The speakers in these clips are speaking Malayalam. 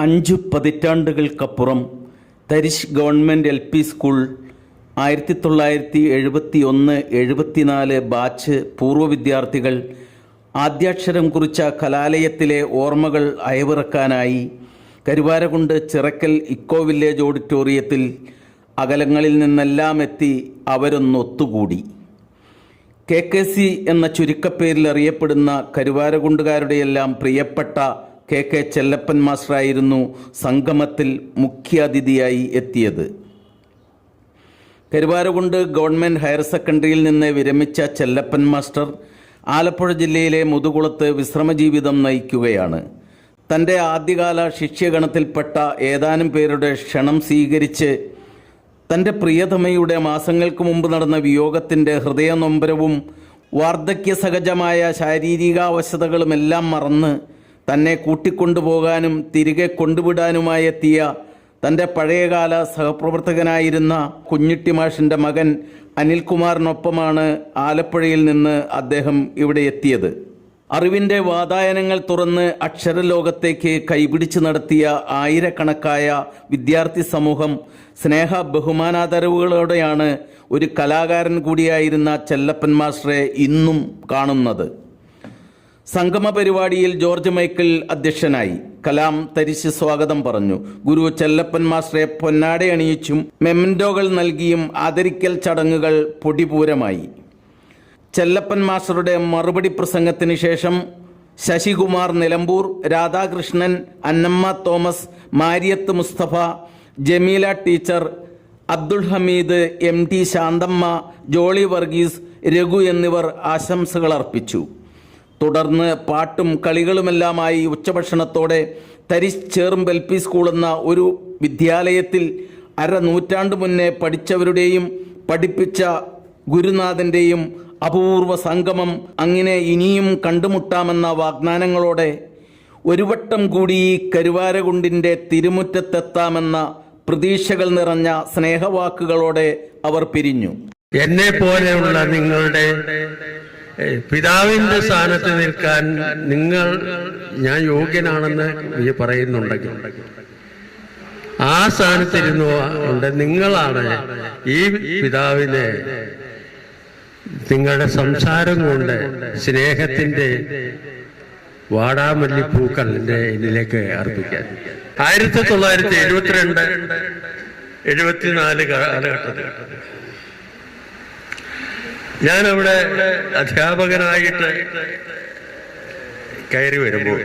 അഞ്ചു പതിറ്റാണ്ടുകൾക്കപ്പുറം Tharish government L P school ആയിരത്തി തൊള്ളായിരത്തി എഴുപത്തി ഒന്ന് എഴുപത്തിനാല് ബാച്ച് പൂർവ വിദ്യാർത്ഥികൾ ആദ്യാക്ഷരം കുറിച്ച കലാലയത്തിലെ ഓർമ്മകൾ അയവിറക്കാനായി കരുവാരകുണ്ട് ചിറക്കൽ ഇക്കോ വില്ലേജ് ഓഡിറ്റോറിയത്തിൽ അകലങ്ങളിൽ നിന്നെല്ലാം എത്തി അവരൊന്നൊത്തുകൂടി. കെ കെ സി എന്ന ചുരുക്കപ്പേരിൽ അറിയപ്പെടുന്ന കരുവാരകുണ്ടുകാരുടെയെല്ലാം പ്രിയപ്പെട്ട കെ കെ ചെല്ലപ്പൻ മാസ്റ്ററായിരുന്നു സംഗമത്തിൽ മുഖ്യാതിഥിയായി എത്തിയത്. കരുവാരകുണ്ട് ഗവൺമെന്റ് ഹയർ സെക്കൻഡറിയിൽ നിന്ന് വിരമിച്ച ചെല്ലപ്പൻ മാസ്റ്റർ ആലപ്പുഴ ജില്ലയിലെ മുതുകുളത്ത് വിശ്രമജീവിതം നയിക്കുകയാണ്. തന്റെ ആദ്യകാല ശിഷ്യഗണത്തിൽപ്പെട്ട ഏതാനും പേരുടെ ക്ഷണം സ്വീകരിച്ച് തന്റെ പ്രിയതമയുടെ മാസങ്ങൾക്ക് മുമ്പ് നടന്ന വിയോഗത്തിന്റെ ഹൃദയനൊമ്പരവും വാർദ്ധക്യ സഹജമായ ശാരീരികാവശതകളുമെല്ലാം മറന്ന് തന്നെ കൂട്ടിക്കൊണ്ടുപോകാനും തിരികെ കൊണ്ടുവിടാനുമായെത്തിയ തന്റെ പഴയകാല സഹപ്രവർത്തകനായിരുന്ന കുഞ്ഞിട്ടി മാഷിന്റെ മകൻ അനിൽകുമാറിനൊപ്പമാണ് ആലപ്പുഴയിൽ നിന്ന് അദ്ദേഹം ഇവിടെ എത്തിയത്. അറിവിന്റെ വാതായനങ്ങൾ തുറന്ന് അക്ഷരലോകത്തേക്ക് കൈപിടിച്ച് നടത്തിയ ആയിരക്കണക്കായ വിദ്യാർത്ഥി സമൂഹം സ്നേഹ ബഹുമാനാദരവുകളോടെയാണ് ഒരു കലാകാരൻ കൂടിയായിരുന്ന ചെല്ലപ്പൻ മാസ്റ്ററെ ഇന്നും കാണുന്നത്. സംഗമ പരിപാടിയിൽ ജോർജ് മൈക്കിൾ അധ്യക്ഷനായി. കലാം തരിശ് സ്വാഗതം പറഞ്ഞു. ഗുരു ചെല്ലപ്പൻ മാസ്റ്ററെ പൊന്നാടയണിയിച്ചും മെമന്റോകൾ നൽകിയും ആദരിക്കൽ ചടങ്ങുകൾ പൊടിപൂരമായി. ചെല്ലപ്പൻ മാസ്റ്ററുടെ മറുപടി പ്രസംഗത്തിന് ശേഷം Sasikumar Nilambur Radhakrishnan Annamma Thomas Mariyath Musthafa Jameela teacher Abdul Hameed M T Santhamma Jolly Varghese Raghu എന്നിവർ ആശംസകൾ അർപ്പിച്ചു തുടർന്ന് പാട്ടും കളികളുമെല്ലാമായി ഉച്ചഭക്ഷണത്തോടെ തരിശ് ചേറും എൽ പി സ്കൂൾ എന്ന ഒരു വിദ്യാലയത്തിൽ അര നൂറ്റാണ്ട് മുന്നേ പഠിച്ചവരുടെയും പഠിപ്പിച്ച ഗുരുനാഥന്റെയും അപൂർവ സംഗമം അങ്ങനെ ഇനിയും കണ്ടുമുട്ടാമെന്ന വാഗ്ദാനങ്ങളോടെ ഒരു വട്ടം കൂടി ഈ കരുവാരകുണ്ടിന്റെ തിരുമുറ്റത്തെത്താമെന്ന പ്രതീക്ഷകൾ നിറഞ്ഞ സ്നേഹവാക്കുകളോടെ അവർ പിരിഞ്ഞു. എന്നെ പോലെയുള്ള നിങ്ങളുടെ പിതാവിന്റെ സ്ഥാനത്ത് നിൽക്കാൻ നിങ്ങൾ ഞാൻ യോഗ്യനാണെന്ന് പറയുന്നുണ്ടെങ്കിൽ ആ സ്ഥാനത്തിരുന്നു ഉണ്ട് നിങ്ങളാണ് ഈ പിതാവിനെ നിങ്ങളുടെ സംസാരം കൊണ്ട് സ്നേഹത്തിന്റെ വാടാമല്ലി പൂക്കൾ എന്റെ ഇതിലേക്ക് അർപ്പിക്കാൻ. ആയിരത്തി തൊള്ളായിരത്തി എഴുപത്തിരണ്ട് എഴുപത്തിനാല് കാലഘട്ടത്തിൽ. ഞാനവിടെ അധ്യാപകനായിട്ട് കയറി വരുമ്പോൾ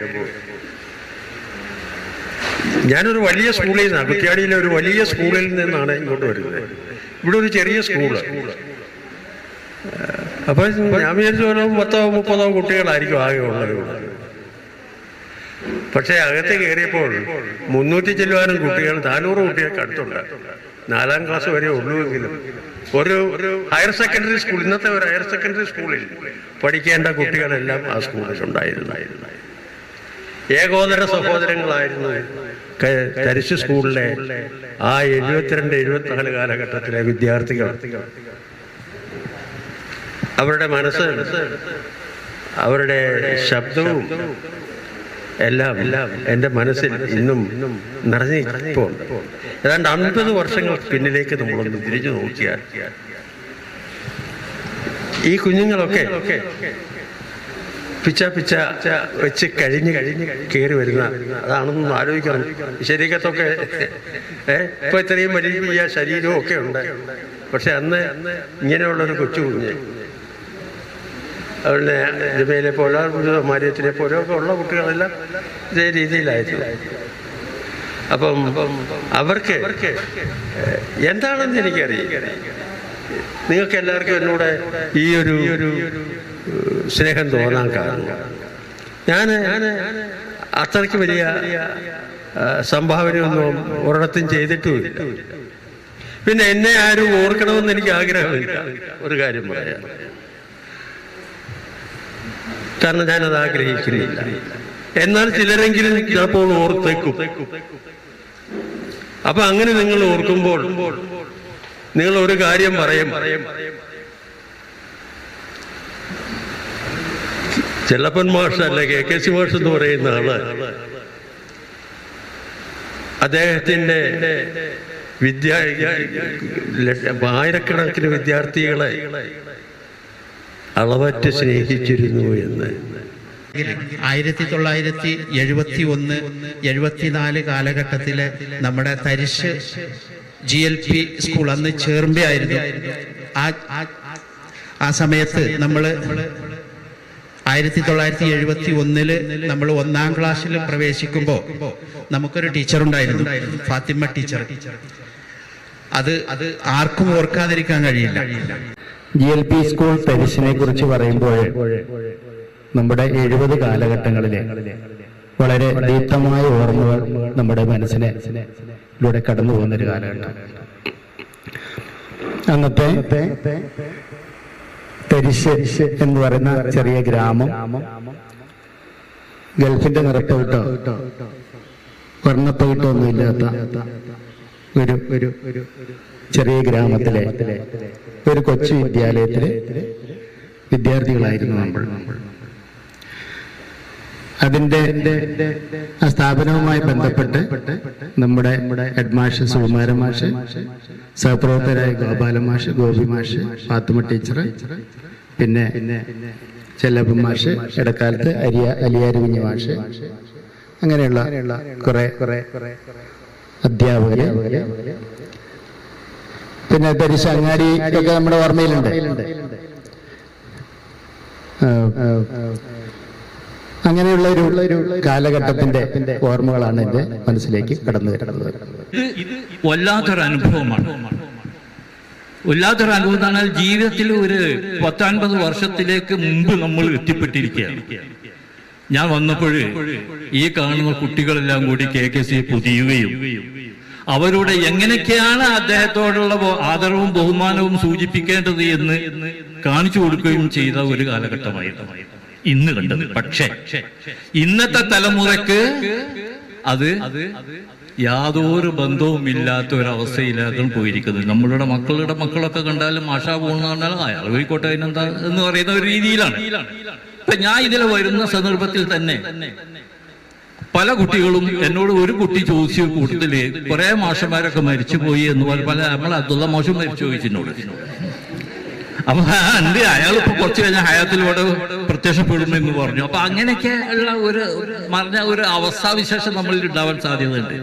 ഞാനൊരു വലിയ സ്കൂളിൽ നിന്നാണ് കുറ്റ്യാടിയിലെ ഒരു വലിയ സ്കൂളിൽ നിന്നാണ് ഇങ്ങോട്ട് വരുന്നത്. ഇവിടെ ഒരു ചെറിയ സ്കൂൾ. അപ്പൊ ഞാൻ വിചാരിച്ചു ഒരു പത്തോ മുപ്പതോ കുട്ടികളായിരിക്കും ആകെ ഉള്ളത്. പക്ഷെ പക്ഷേ അകത്ത് കയറിയപ്പോൾ മുന്നൂറ്റി ചെല്ലുവാനും കുട്ടികൾ നാനൂറ് കുട്ടികൾക്ക് അടുത്തുണ്ട്. നാലാം ക്ലാസ് വരെ ഉള്ളുവെങ്കിലും ഒരു ഹയർ സെക്കൻഡറി സ്കൂൾ ഇന്നത്തെ ഒരു ഹയർ സെക്കൻഡറി സ്കൂളിൽ പഠിക്കേണ്ട കുട്ടികളെല്ലാം ആ സ്കൂളിൽ ഉണ്ടായിരുന്നു ഏകോദര സഹോദരങ്ങളായിരുന്നു തരിശ് സ്കൂളിലെ ആ എഴുപത്തിരണ്ട് എഴുപത്തിനാല് കാലഘട്ടത്തിലെ വിദ്യാർത്ഥികൾ. അവരുടെ മനസ്സ് അവരുടെ ശബ്ദവും എല്ലാം എന്റെ മനസ്സിൽ ഇന്നും നിറഞ്ഞിരിപ്പുണ്ട് ഏതാണ്ട് അൻപത് വർഷങ്ങൾ പിന്നിലേക്ക് നമ്മളൊന്ന് തിരിഞ്ഞു നോക്കിയാൽ ഈ കുഞ്ഞുങ്ങളൊക്കെ പിച്ച പിച്ച വെച്ച് കഴിഞ്ഞ് കഴിഞ്ഞ് കയറി വരുന്ന അതാണെന്ന് ആലോചിക്കണം. ശരീരത്തൊക്കെ ഇപ്പൊ ഇത്രയും വലിയ ശരീരവും ഒക്കെ ഉണ്ട്. പക്ഷെ അന്ന് ഇങ്ങനെയുള്ളൊരു കൊച്ചു കുഞ്ഞ് അതുപോലെ ജമയിലെ പോലെ മാര്യത്തിനെ പോലെ ഒക്കെ ഉള്ള കുട്ടികളെല്ലാം ഇതേ രീതിയിലായിരുന്നു. അപ്പം അവർക്ക് എന്താണെന്ന് എനിക്കറിയാം നിങ്ങൾക്ക് എല്ലാവർക്കും എന്നോട് ഈ ഒരു സ്നേഹം തോന്നാൻ കാരണം. ഞാൻ അത്രയ്ക്ക് വലിയ സംഭാവനയൊന്നും ഒരിടത്തും ചെയ്തിട്ടുമില്ല. പിന്നെ എന്നെ ആരും ഓർക്കണമെന്ന് എനിക്ക് ആഗ്രഹമില്ല. ഒരു കാര്യം പറയാം. കാരണം ഞാനത് ആഗ്രഹിക്കുന്നില്ല. എന്നാൽ ചിലരെങ്കിലും ചിലപ്പോൾ ഓർത്തേക്കും. അപ്പൊ അങ്ങനെ നിങ്ങൾ ഓർക്കുമ്പോൾ നിങ്ങൾ ഒരു കാര്യം പറയും. ചെല്ലപ്പൻ മാഷ് അല്ലെ കെ കെ സി മാഷ് എന്ന് പറയുന്ന ആൾ. അദ്ദേഹത്തിന്റെ വിദ്യാ ആയിരക്കണക്കിന് വിദ്യാർത്ഥികളെ അളവറ്റ് സ്നേഹിച്ചിരുന്നു എന്ന്. ആയിരത്തി തൊള്ളായിരത്തി എഴുപത്തി ഒന്ന് എഴുപത്തിനാല് കാലഘട്ടത്തിലെ നമ്മുടെ Tharish G L P school അന്ന് ചേർമ്പയായിരുന്നു. ആ ആ- സമയത്ത് നമ്മൾ ആയിരത്തി തൊള്ളായിരത്തി എഴുപത്തി ഒന്നിൽ നമ്മൾ ഒന്നാം ക്ലാസ്സിൽ പ്രവേശിക്കുമ്പോൾ നമുക്കൊരു ടീച്ചർ ഉണ്ടായിരുന്നു ഫാത്തിമ ടീച്ചർ അത് അത് ആർക്കും ഓർക്കാതിരിക്കാൻ കഴിയില്ല. ജി എൽ പി സ്കൂൾ പെരിസിനെ കുറിച്ച് പറയുമ്പോൾ നമ്മുടെ എഴുപത് കാലഘട്ടങ്ങളിലെ വളരെ ദീപ്തമായ ഓർമ്മകൾ നമ്മുടെ മനസ്സിനെ ഇതിലൂടെ കടന്നു പോകുന്ന ഒരു കാലഘട്ടം. അന്നത്തെ പെരിശ് എന്ന് പറയുന്ന ചെറിയ ഗ്രാമം ഗൾഫിന്റെ നിറപ്പെട്ടോ വർണപ്പെട്ടോ ഒന്നും ഇല്ലാത്ത ഒരു ഒരു ഒരു ചെറിയ ഗ്രാമത്തിലെ ഒരു കൊച്ചു വിദ്യാലയത്തിലെ വിദ്യാർത്ഥികളായിരുന്നു നമ്മൾ. അതിന്റെ ആ സ്ഥാപനവുമായി ബന്ധപ്പെട്ട് നമ്മുടെ ഹെഡ് മാഷ് സുകുമാര മാഷ് സഹപ്രവർത്തകരായ ഗോപാല മാഷ് ഗോപി മാഷ് ഫാത്തുമ ടീച്ചർ പിന്നെ ചെല്ലപ്പൻ മാഷ് ഇടക്കാലത്ത് അരിയ അലിയാരുവിഞ്ഞ് മാഷ് അങ്ങനെയുള്ള കുറെ കുറെ അധ്യാപകര്. പിന്നെ ധരിച്ച അങ്ങാടി ഒക്കെ നമ്മുടെ ഓർമ്മയിലുണ്ട്. അങ്ങനെയുള്ള ഒരു ഒരു കാലഘട്ടത്തിന്റെ ഓർമ്മകളാണ് എന്റെ മനസ്സിലേക്ക് കടന്നു വരുന്നത്. ഇത് വല്ലാത്തൊരു അനുഭവമാണ്. വല്ലാത്തൊരു അനുഭവം എന്നാൽ ജീവിതത്തിൽ ഒരു പത്തൊൻപത് വർഷത്തിലേക്ക് മുമ്പ് നമ്മൾ എത്തിപ്പെട്ടിരിക്കുകയാണ്. ഞാൻ വന്നപ്പോൾ ഈ കാണുന്ന കുട്ടികളെല്ലാം കൂടി കെ കെ സി പൊതിയുകയും അവരോട് എങ്ങനെയൊക്കെയാണ് അദ്ദേഹത്തോടുള്ള ആദരവും ബഹുമാനവും സൂചിപ്പിക്കേണ്ടത് എന്ന് കാണിച്ചു കൊടുക്കുകയും ചെയ്ത ഒരു കാലഘട്ടമായിരുന്നു. ഇന്ന് കണ്ടത്. പക്ഷേ ഇന്നത്തെ തലമുറയ്ക്ക് അത് യാതൊരു ബന്ധവും ഇല്ലാത്ത ഒരു അവസ്ഥയിലാണ് പോയിരിക്കുന്നത്. നമ്മളുടെ മക്കളുടെ മക്കളൊക്കെ കണ്ടാലും ആശാ പോകുന്ന കണ്ടാലും അയാൾ പോയിക്കോട്ടെ അതിനെന്താ എന്ന് പറയുന്ന ഒരു രീതിയിലാണ്. ഇപ്പൊ ഞാൻ ഇതിൽ വരുന്ന സന്ദർഭത്തിൽ തന്നെ പല കുട്ടികളും എന്നോട് ഒരു കുട്ടി ചോദിച്ചു കൂട്ടത്തിൽ കുറെ മാഷന്മാരൊക്കെ മരിച്ചുപോയി എന്ന് പറഞ്ഞ പല നമ്മൾ അബ്ദുള്ള മോശം മരിച്ചു ചോദിച്ചിട്ടുണ്ട് അപ്പൊ അയാൾ ഇപ്പൊ കുറച്ച് കഴിഞ്ഞാൽ ഹയാത്തിലൂടെ പ്രത്യക്ഷപ്പെടുന്നു എന്ന് പറഞ്ഞു. അപ്പൊ അങ്ങനെയൊക്കെ ഉള്ള ഒരു മറിഞ്ഞ ഒരു അവസ്ഥാവിശേഷം നമ്മളിൽ ഉണ്ടാവാൻ സാധ്യതയുണ്ട്.